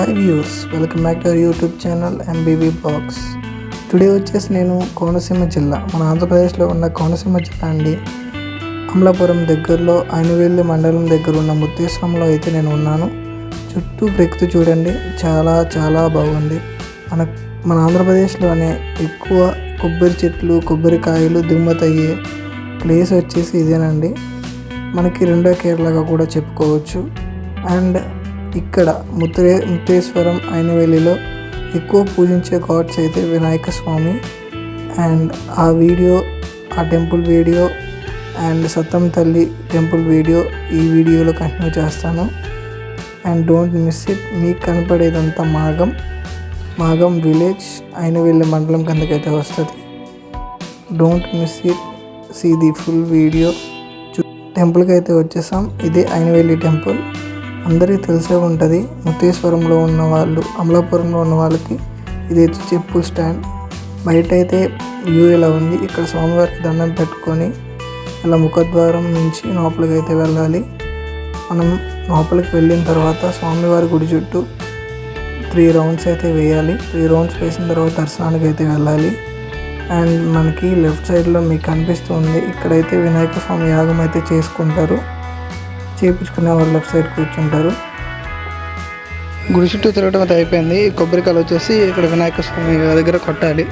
Hi views welcome back to our YouTube channel MBB box. Today వచ్చేసి నేను కోనసీమ జిల్లా మన ఆంధ్రప్రదేశ్లో ఉన్న కోనసీమ జిల్లా అండి. అమలాపురం దగ్గరలో ఐనవేలి మండలం దగ్గర ఉన్న ముత్తేశ్వరంలో అయితే నేను ఉన్నాను. చుట్టూ ప్రకృతి చూడండి చాలా చాలా బాగుంది. మన మన ఆంధ్రప్రదేశ్లోనే ఎక్కువ కొబ్బరి చెట్లు కొబ్బరికాయలు దిగుమతి అయ్యే ప్లేస్ వచ్చేసి ఇదేనండి. మనకి రెండో కేరళగా కూడా చెప్పుకోవచ్చు. అండ్ ఇక్కడ ముత్రే ముత్తేశ్వరం అయినవేలిలో ఎక్కువ పూజించే గాడ్స్ అయితే వినాయక స్వామి అండ్ ఆ వీడియో ఆ temple video and Sattam Thalli temple video ఈ వీడియోలో కంటిన్యూ చేస్తాను. అండ్ డోంట్ మిస్ ఇట్ మీకు కనపడేదంతా మాగం మాగం విలేజ్ అయినవెల్లి మండలం కిందకైతే వస్తుంది. Don't miss it see the full video. టెంపుల్కి అయితే వచ్చేసాం. ఇదే అయినవేలి టెంపుల్. అందరికీ తెలిసే ఉంటుంది ముత్తేశ్వరంలో ఉన్న వాళ్ళు అమలాపురంలో ఉన్న వాళ్ళకి ఇదైతే చెప్పు స్టాండ్. బయట అయితే వ్యూ ఇలా ఉంది. ఇక్కడ స్వామివారికి దండం పెట్టుకొని ఇలా ముఖద్వారం నుంచి లోపలికి అయితే వెళ్ళాలి. మనం లోపలికి వెళ్ళిన తర్వాత స్వామివారి గుడి చుట్టూ త్రీ రౌండ్స్ అయితే వేయాలి. త్రీ రౌండ్స్ వేసిన తర్వాత దర్శనానికి అయితే వెళ్ళాలి. అండ్ మనకి లెఫ్ట్ సైడ్లో మీకు కనిపిస్తుంది ఇక్కడైతే వినాయక స్వామి యాగం అయితే చేసుకుంటారు. చేయించుకునే వాళ్ళు లెఫ్ట్ సైడ్ కూర్చుంటారు. గుడి చుట్టూ తిరగడం అయితే అయిపోయింది. కొబ్బరికాయలు వచ్చేసి ఇక్కడ వినాయక స్వామి దగ్గర కొట్టాలి.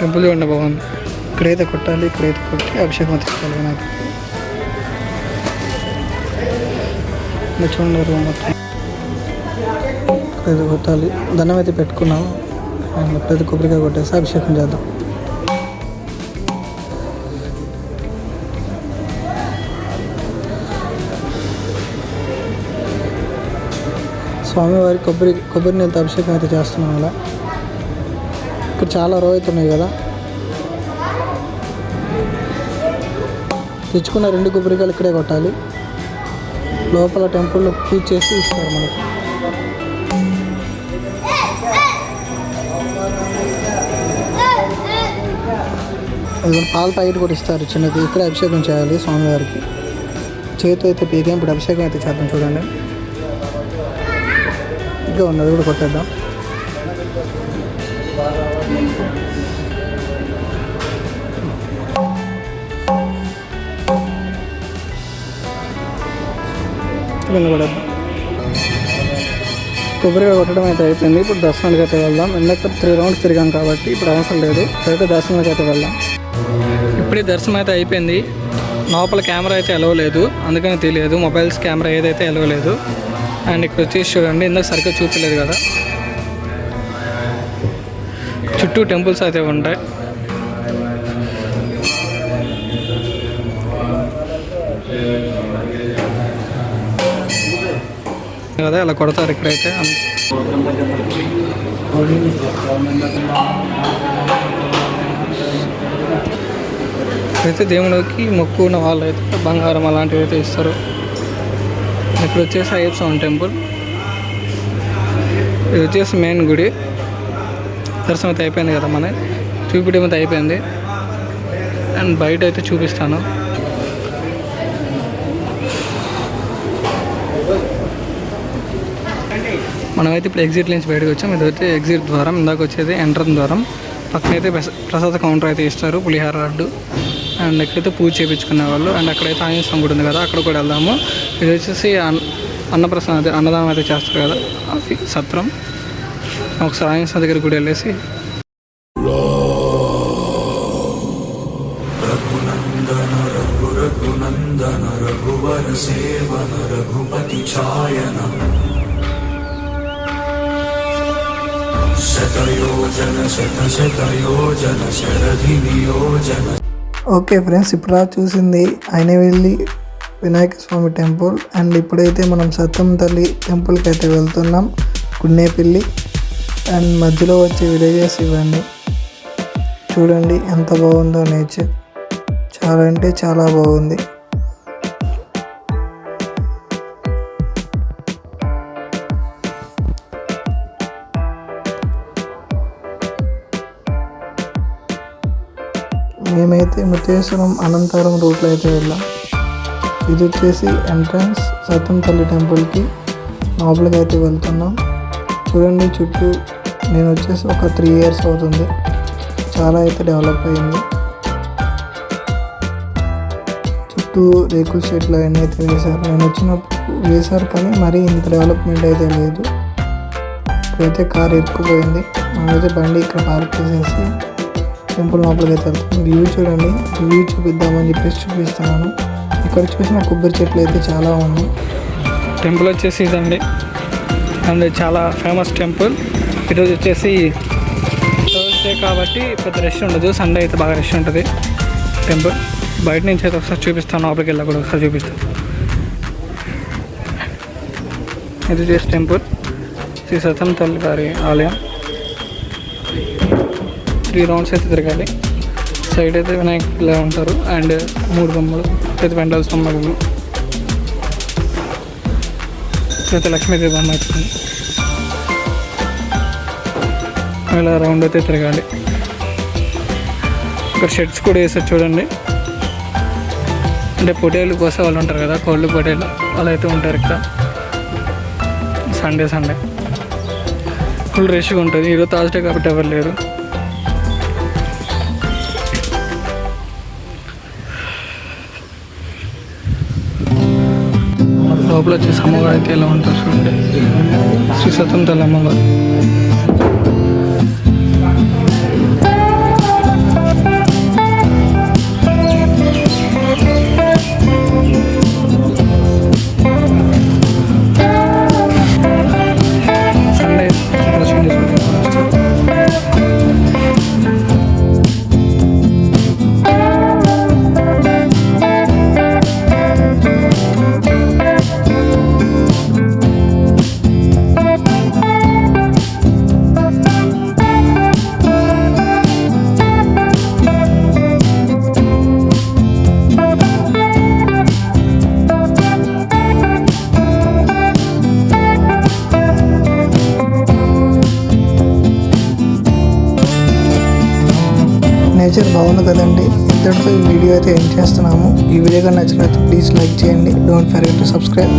టెంపుల్ చూడండి బాగుంది. ఇక్కడైతే కొట్టాలి ఇక్కడైతే కొట్టి అభిషేకం తీసుకోవాలి వినాయక చూడండి రూమ్ మొత్తం. ఇక్కడైతే కొట్టాలి. దండం అయితే పెట్టుకున్నాం. అండ్ ఇప్పుడైతే కొబ్బరికాయ కొట్టేసి అభిషేకం చేద్దాం. స్వామివారి కొబ్బరి కొబ్బరి నీళ్ళతో అభిషేకం అయితే చేస్తున్నాం అలా. ఇక్కడ చాలా రో ఉన్నాయి కదా. తెచ్చుకున్న రెండు కొబ్బరికాయలు ఇక్కడే కొట్టాలి. లోపల టెంపుల్లో పూజ చేసి ఇస్తారు మనకి. పాల ప్యాకెట్ కూడా ఇస్తారు చిన్నది. ఇక్కడ అభిషేకం చేయాలి స్వామివారికి. చేతి అయితే పీకేం ఇప్పుడు అభిషేకం అయితే చేద్దాం చూడండి. ఇంకా ఉన్నది కూడా కొట్టేద్దాం. ఇవన్నీ కూడా కొట్టడం అయితే అయిపోయింది. ఇప్పుడు దర్శనానికి అయితే వెళ్దాం. ఇందాక త్రీ రౌండ్స్ తిరిగాం కాబట్టి ఇప్పుడు అవసరం లేదు. ఇప్పుడైతే దర్శనానికి అయితే వెళ్దాం. ఇప్పుడే దర్శనం అయితే అయిపోయింది. లోపల కెమెరా అయితే ఎలవలేదు అందుకని తెలియదు. మొబైల్స్ కెమెరా ఏదైతే ఎలవలేదు అండ్ ఇక్కడ వచ్చేసి చూడండి ఇందాక సరిగ్గా చూపలేదు కదా. చుట్టూ టెంపుల్స్ అయితే ఉంటాయి. కదా అలా కొడతారు ఇక్కడైతే. అయితే దేవుడికి మొక్కున్న వాళ్ళు అయితే బంగారం అలాంటివి అయితే ఇస్తారు. ఇక్కడ వచ్చేసి అయ్యప్ప స్వామి టెంపుల్. ఇది వచ్చేసి మెయిన్ గుడి. దర్శనం అయితే అయిపోయింది కదా మన చూపించడం అయితే అయిపోయింది. అండ్ బయట అయితే చూపిస్తాను. మనమైతే ఇప్పుడు ఎగ్జిట్ నుంచి బయటకు వచ్చాం. ఇది అయితే ఎగ్జిట్ ద్వారం ఇందాక వచ్చేది ఎంట్రన్ ద్వారం. పక్కనైతే ప్రస- ప్రసాద కౌంటర్ అయితే ఇస్తారు పులిహార లడ్డు. అండ్ ఇక్కడైతే పూజ చేయించుకునే వాళ్ళు. అండ్ అక్కడైతే ఆంజనేయ గుడి ఉంది కదా అక్కడ కూడా వెళ్దాము. ఇది వచ్చేసి అన్నప్రసన్న అదే అన్నదానం అయితే చేస్తారు కదా అది సత్రం. ఒకసారి ఆంజనేయ స్వామి దగ్గర కూడా వెళ్ళేసి. శతయోజన శత శతయోజన శరధి నియోజన ఓకే ఫ్రెండ్స్ ఇప్పుడు చూసింది అయినవెల్లి వినాయక స్వామి టెంపుల్ అండ్ ఇప్పుడైతే మనం సత్యం తల్లి టెంపుల్కి అయితే వెళ్తున్నాం గున్నేపల్లి అండ్ మధ్యలో వచ్చే విలేజెస్ ఇవన్నీ. చూడండి ఎంత బాగుందో నేచర్. చాలా అంటే చాలా బాగుంది. మేమైతే ముత్తేశ్వరం అనంతపురం రూట్లో అయితే వెళ్ళాం. ఇది వచ్చేసి ఎంట్రన్స్ సత్యం తల్లి టెంపుల్కి లోపలికి అయితే వెళ్తున్నాం. చూడండి చుట్టూ నేను వచ్చేసి ఒక త్రీ ఇయర్స్ అవుతుంది. చాలా అయితే డెవలప్ అయింది. చుట్టూ రేకుల షెడ్లు అవన్నీ అయితే వేశారు. నేను వచ్చినప్పుడు వేశారు కానీ మరీ ఇంత డెవలప్మెంట్ అయితే లేదు. ఇప్పుడైతే కార్ ఇరుక్కుపోయింది మనమైతే బండి ఇక్కడ పార్క్ చేసేసి టెంపుల్ లోపలికి అయితే వెళ్తాం. వ్యూ చూడండి. వ్యూ చూపిద్దామని చెప్పేసి చూపిస్తున్నాను. ఇక్కడ చూసిన కొబ్బరి చెట్లు అయితే చాలా ఉన్నాయి. టెంపుల్ వచ్చేసి ఇదండి. అండ్ చాలా ఫేమస్ టెంపుల్. ఈరోజు వచ్చేసి థర్స్డే కాబట్టి పెద్ద రష్ ఉండదు. సండే అయితే బాగా రష్ ఉంటుంది టెంపుల్. బయట నుంచి అయితే ఒకసారి చూపిస్తాను. లోపలికి వెళ్ళా కూడా ఒకసారి చూపిస్తాను. ఇది చేసి టెంపుల్. శ్రీ సతం తల్లి గారి ఆలయం. త్రీ రౌండ్స్ అయితే తిరగాలి. సైడ్ అయితే వినాయకులా ఉంటారు. అండ్ మూడు బొమ్మలు అయితే పెండల్స్ బొమ్మలు అయితే లక్ష్మీదేవి బొమ్మ అవుతుంది ఇలా రౌండ్ అయితే తిరగాలి. ఇక్కడ షర్ట్స్ కూడా వేసారు చూడండి. అంటే పొటేలు కోసే వాళ్ళు ఉంటారు కదా కోళ్ళు పొటేలు. వాళ్ళు అయితే ఉంటారు ఇక్కడ. Sunday Sunday. ఫుల్ రష్గా ఉంటుంది. ఈరోజు థర్స్డే కాబట్టి ఎవరు లేరు. లోపల వచ్చేసి అమ్మగారు అయితే ఎలా ఉంటారు చూడండి. శ్రీ సతంతల తల్లి నేచర్ బాగుంది కదండి. ఇంతటితో ఈ వీడియో అయితే ఎండ్ చేస్తున్నాము. ఈ వీడియో కానీ ప్లీజ్ లైక్ చేయండి. Don't forget to subscribe.